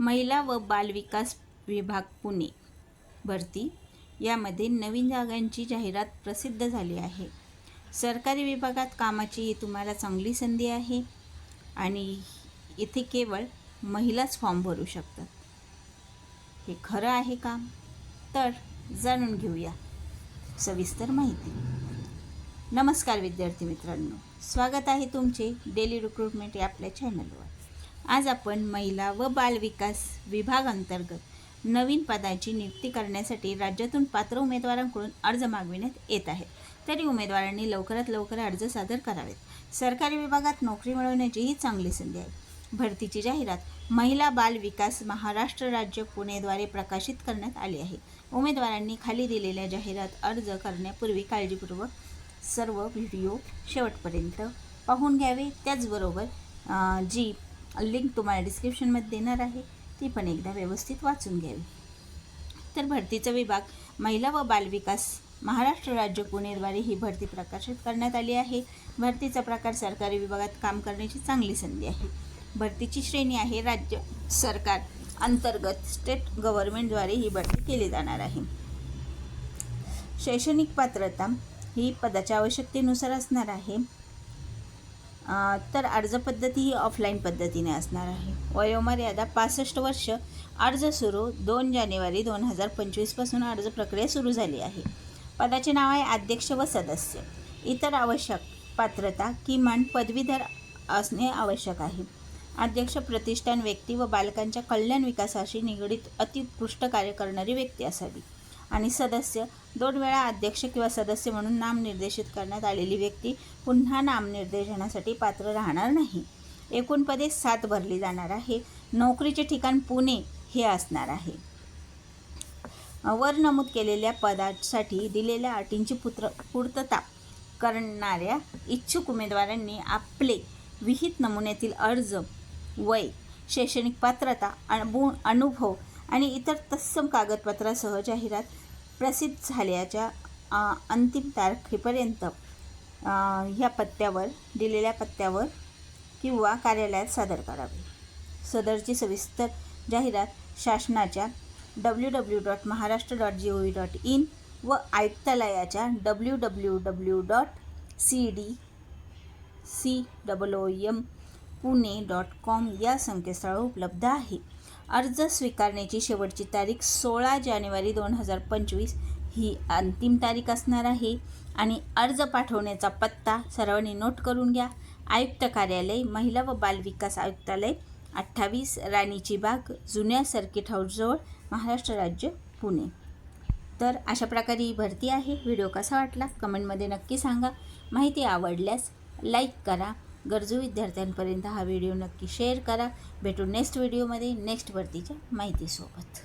महिला व बालविकास विभाग पुणे भरती. यामध्ये नवीन जागांची जाहिरात प्रसिद्ध झाली आहे. सरकारी विभागात कामाची ही तुम्हाला चांगली संधी आहे आणि इथे केवळ महिलाच फॉर्म भरू शकतात. हे खरं आहे का? तर जाणून घेऊया. सविस्तर माहिती. नमस्कार विद्यार्थी मित्रांनो. स्वागत आहे तुमचे डेली रिक्रुटमेंट या आपल्या चॅनलवर आज आपण महिला व बालविकास विभाग अंतर्गत नवीन पदाची नियुक्ती करण्यासाठी राज्यातून पात्र उमेदवारांकडून अर्ज मागविण्यात येत आहेत. तरी उमेदवारांनी लवकरात लवकर अर्ज सादर करावेत. सरकारी विभागात नोकरी मिळवण्याची ही चांगली संधी आहे. भरतीची जाहिरात महिला बाल विकास महाराष्ट्र राज्य पुणेद्वारे प्रकाशित करण्यात आली आहे. उमेदवारांनी खाली दिलेल्या जाहिरात अर्ज करण्यापूर्वी काळजीपूर्वक सर्व व्हिडिओ शेवटपर्यंत पाहून घ्यावे. त्याचबरोबर जी लिंक तुम्हाला डिस्क्रिप्शनमध्ये देणार आहे ती पण एकदा व्यवस्थित वाचून घ्यावी. तर भरतीचा विभाग महिला व बालविकास महाराष्ट्र राज्य पुणेद्वारे ही भरती प्रकाशित करण्यात आली आहे. भरतीचा प्रकार सरकारी विभागात काम करण्याची चांगली संधी आहे. भरतीची श्रेणी आहे राज्य सरकार अंतर्गत स्टेट गव्हर्नमेंटद्वारे ही भरती केली जाणार आहे. शैक्षणिक पात्रता ही पदाच्या आवश्यकतेनुसार असणार आहे. तर अर्ज पद्धती ही ऑफलाईन पद्धतीने असणार आहे. वयोमर्यादा पासष्ट वर्ष. अर्ज सुरू दोन जानेवारी दोन हजार पंचवीसपासून अर्ज प्रक्रिया सुरू झाली आहे. पदाचे नाव आहे अध्यक्ष व सदस्य. इतर आवश्यक पात्रता किमान पदवीधर असणे आवश्यक आहे. अध्यक्ष प्रतिष्ठान व्यक्ती व बालकांच्या कल्याण विकासाशी निगडीत अतिउत्कृष्ट कार्य करणारी व्यक्ती असावी. आणि सदस्य दोन वेळा अध्यक्ष किंवा सदस्य म्हणून नामनिर्देशित करण्यात आलेली व्यक्ती पुन्हा नामनिर्देशनासाठी पात्र राहणार नाही. एकूण पदे सात भरली जाणार आहे. नोकरीचे ठिकाण पुणे हे असणार आहे. वर नमूद केलेल्या पदासाठी दिलेल्या अटींची पुत्र पूर्तता करणाऱ्या इच्छुक उमेदवारांनी आपले विहित नमुन्यातील अर्ज वय शैक्षणिक पात्रता अनुभव अनुभव आणि इतर तत्सम कागदपत्रासह जाहिरात प्रसिद्ध झाल्याच्या अंतिम तारखेपर्यंत ह्या पत्त्यावर दिलेल्या पत्त्यावर किंवा कार्यालयात सादर करावे. सदरची सविस्तर जाहिरात शासनाच्या W W dot Maharashtra dot G O V dot in व आयुक्तालयाच्या W W W dot C D C double O M Pune dot com या संकेतस्थळावर उपलब्ध आहे. अर्ज स्वीकारण्याची शेवटची तारीख सोळा जानेवारी दोन हजार पंचवीस ही अंतिम तारीख असणार आहे. आणि अर्ज पाठवण्याचा पत्ता सर्वांनी नोट करून घ्या. आयुक्त कार्यालय महिला व बालविकास आयुक्तालय अठ्ठावीस राणीची बाग जुन्या सर्किट हाऊसजवळ महाराष्ट्र राज्य पुणे. तर अशा प्रकारे ही भरती आहे. व्हिडिओ कसा वाटला? कमेंटमध्ये नक्की सांगा. माहिती आवडल्यास लाईक करा. गरजू विद्यार्थ्यांपर्यंत हा व्हिडिओ नक्की शेअर करा. भेटू नेक्स्ट व्हिडिओमध्ये नेक्स्ट भरतीच्या माहितीसोबत.